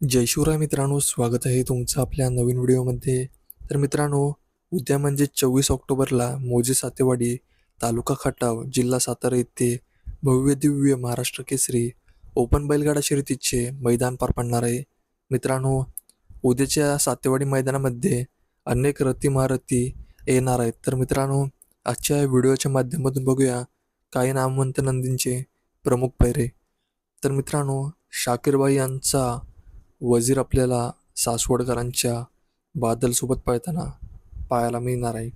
जय शिवराय मित्रांनो स्वागत आहे तुमचं आपल्या नवीन व्हिडिओमध्ये. तर मित्रांनो उद्या म्हणजे चोवीस ऑक्टोबरला मोजे सातेवाडी तालुका खटाव जिल्हा सातारा येथे भव्य दिव्य महाराष्ट्र केसरी ओपन बैलगाडा शर्यतीचे मैदान पार पडणार आहे. मित्रांनो उद्याच्या सातेवाडी मैदानामध्ये अनेक रथी महारथी येणार आहेत. तर मित्रांनो आजच्या व्हिडिओच्या माध्यमातून बघूया काही नामवंत नंदींचे प्रमुख पैरे तर मित्रांनो शाकीरबाई यांचा वजीर आपल्याला सासवडकरांच्या बादलसोबत पळताना पाहायला मिळणार आहे.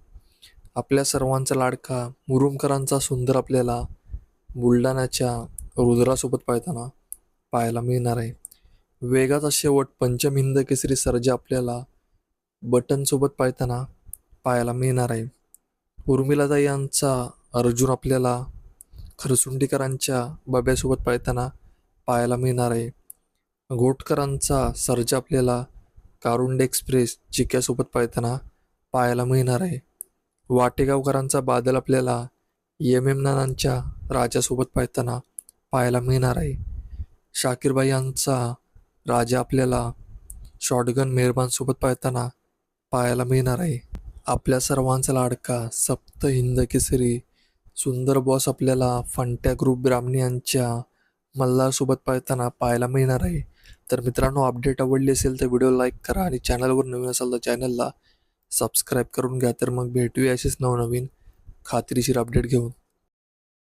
आपल्या सर्वांचा लाडका मुरुमकरांचा सुंदर आपल्याला बुलढाण्याच्या रुद्रासोबत पळताना पाहायला मिळणार आहे. वेगाचा शेवट पंचमिंद केसरी सर्जा आपल्याला बटनसोबत पळताना पाहायला मिळणार आहे. उर्मिलाताई यांचा अर्जुन आपल्याला खरसुंडीकरांच्या बब्यासोबत पळताना पाहायला मिळणार आहे. घोटकरांचा सर्ज आपल्याला कारुंडे एक्सप्रेस चिक्यासोबत पाळताना पाहायला मिळणार आहे. वाटेगावकरांचा बादल आपल्याला एम एम नानांच्या राजासोबत पाळताना पाहायला मिळणार आहे. शाकीरबाई यांचा राजा आपल्याला शॉटगन मेहरबानसोबत पाळताना पाहायला मिळणार आहे. आपल्या सर्वांचा लाडका सप्त हिंद केसरी सुंदर बॉस आपल्याला फंट्या ग्रुप ब्राह्मणी यांच्या मल्हारसोबत पाहताना पाहायला मिळणार आहे. तर मित्रांनो अपडेट आवडली असेल तर व्हिडिओ लाईक करा आणि चॅनलवर नवीन असाल तर चॅनलला सबस्क्राईब करून घ्या. तर मग भेटूया असेच नवनवीन खात्रीशीर अपडेट घेऊन.